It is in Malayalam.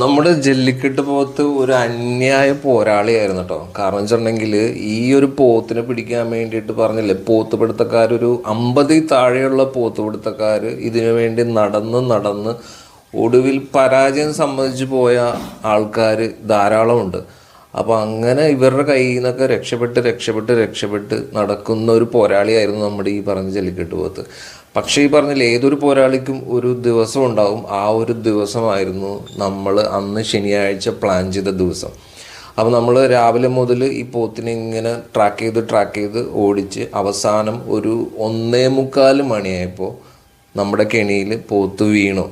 നമ്മുടെ ജല്ലിക്കെട്ട് പോത്ത് ഒരു അന്യായ പോരാളിയായിരുന്നു കേട്ടോ കാരണം വെച്ചിട്ടുണ്ടെങ്കിൽ ഈ ഒരു പോത്തിനെ പിടിക്കാൻ വേണ്ടിയിട്ട് പറഞ്ഞില്ലേ? പോത്ത് പിടുത്തക്കാരൊരു അമ്പതിൽ താഴെയുള്ള പോത്ത് പിടുത്തക്കാർ ഇതിനു വേണ്ടി നടന്ന് നടന്ന് ഒടുവിൽ പരാജയം സമ്മതിച്ചു പോയ ആൾക്കാർ ധാരാളമുണ്ട്. അപ്പോൾ അങ്ങനെ ഇവരുടെ കയ്യിൽ നിന്നൊക്കെ രക്ഷപ്പെട്ട് രക്ഷപ്പെട്ട് രക്ഷപ്പെട്ട് നടക്കുന്ന ഒരു പോരാളിയായിരുന്നു നമ്മുടെ ഈ പറഞ്ഞ ജല്ലിക്കെട്ട് പോത്ത് പക്ഷേ ഈ പറഞ്ഞില്ല ഏതൊരു പോരാളിക്കും ഒരു ദിവസം ഉണ്ടാവും. ആ ഒരു ദിവസമായിരുന്നു നമ്മൾ അന്ന് ശനിയാഴ്ച പ്ലാൻ ചെയ്ത ദിവസം. അപ്പോൾ നമ്മൾ രാവിലെ മുതൽ ഈ പോത്തിനെ ഇങ്ങനെ ട്രാക്ക് ചെയ്ത് ട്രാക്ക് ചെയ്ത് ഓടിച്ച് അവസാനം ഒരു ഒന്നേ മുക്കാൽ മണിയായപ്പോൾ നമ്മുടെ കെണിയിൽ പോത്ത് വീണു.